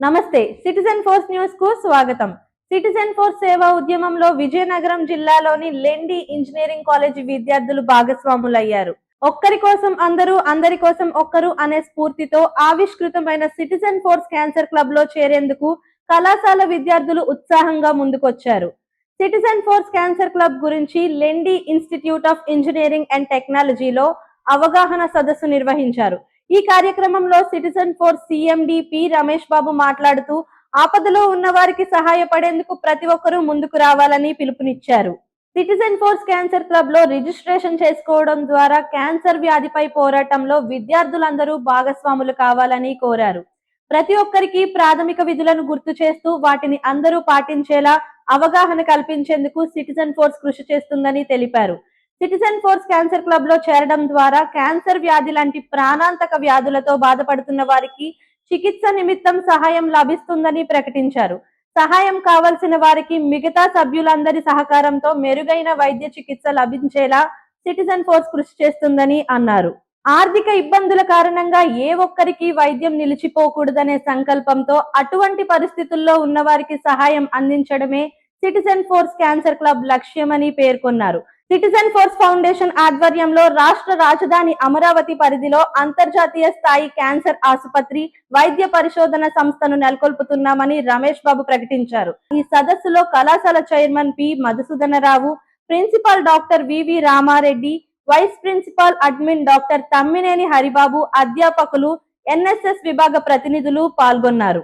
నమస్తే citizen force న్యూస్కు స్వాగతం. సిటిజన్ ఫోర్స్ సేవా ఉద్యమంలో విజయనగరం జిల్లాలోని లెండి ఇంజనీరింగ్ కాలేజీ విద్యార్థులు భాగస్వాములయ్యారు. ఒక్కరి కోసం అందరూ అందరి కోసం ఒక్కరు అనే స్ఫూర్తితో ఆవిష్కృతమైన సిటిజన్ ఫోర్స్ క్యాన్సర్ క్లబ్లో చేరేందుకు కళాశాల విద్యార్థులు ఉత్సాహంగా ముందుకొచ్చారు. సిటిజన్ ఫోర్స్ క్యాన్సర్ క్లబ్ గురించి లెండి ఇన్స్టిట్యూట్ ఆఫ్ ఇంజనీరింగ్ అండ్ టెక్నాలజీలో అవగాహన సదస్సు నిర్వహించారు. ఈ కార్యక్రమంలో citizen force CMD P Ramesh Babu మాట్లాడుతూ ఆపదలో ఉన్న వారికి సహాయపడేందుకు ప్రతి ఒక్కరూ ముందుకు రావాలని పిలుపునిచ్చారు. సిటిజన్ ఫోర్స్ క్యాన్సర్ క్లబ్లో రిజిస్ట్రేషన్ చేసుకోవడం ద్వారా క్యాన్సర్ వ్యాధిపై పోరాటంలో విద్యార్థులందరూ భాగస్వాములు కావాలని కోరారు. ప్రతి ఒక్కరికి ప్రాథమిక విధులను గుర్తు చేస్తూ వాటిని అందరూ పాటించేలా అవగాహన కల్పించేందుకు సిటిజన్ ఫోర్స్ కృషి చేస్తుందని తెలిపారు. సిటిజన్ ఫోర్స్ క్యాన్సర్ క్లబ్లో చేరడం ద్వారా క్యాన్సర్ వ్యాధి లాంటి ప్రాణాంతక వ్యాధులతో బాధపడుతున్న వారికి చికిత్స నిమిత్తం సహాయం లభిస్తుందని ప్రకటించారు. సహాయం కావలసిన వారికి మిగతా సభ్యులందరి సహకారంతో మెరుగైన వైద్య చికిత్స లభించేలా సిటిజన్ ఫోర్స్ కృషి చేస్తుందని అన్నారు. ఆర్థిక ఇబ్బందుల కారణంగా ఏ ఒక్కరికి వైద్యం నిలిచిపోకూడదనే సంకల్పంతో అటువంటి పరిస్థితుల్లో ఉన్నవారికి సహాయం అందించడమే సిటిజన్ ఫోర్స్ క్యాన్సర్ క్లబ్ లక్ష్యమని పేర్కొన్నారు. సిటిజన్ ఫోర్స్ ఫౌండేషన్ ఆధ్వర్యంలో రాష్ట్ర రాజధాని అమరావతి పరిధిలో అంతర్జాతీయ స్థాయి క్యాన్సర్ ఆసుపత్రి వైద్య పరిశోధన సంస్థను నెలకొల్పుతున్నామని రమేష్ బాబు ప్రకటించారు. ఈ సదస్సులో కళాశాల chairman P Madhusudanarao principal doctor VV Ramareddy vice principal admin doctor Tammineni Haribabu అధ్యాపకులు ఎన్ఎస్ఎస్ విభాగ ప్రతినిధులు పాల్గొన్నారు.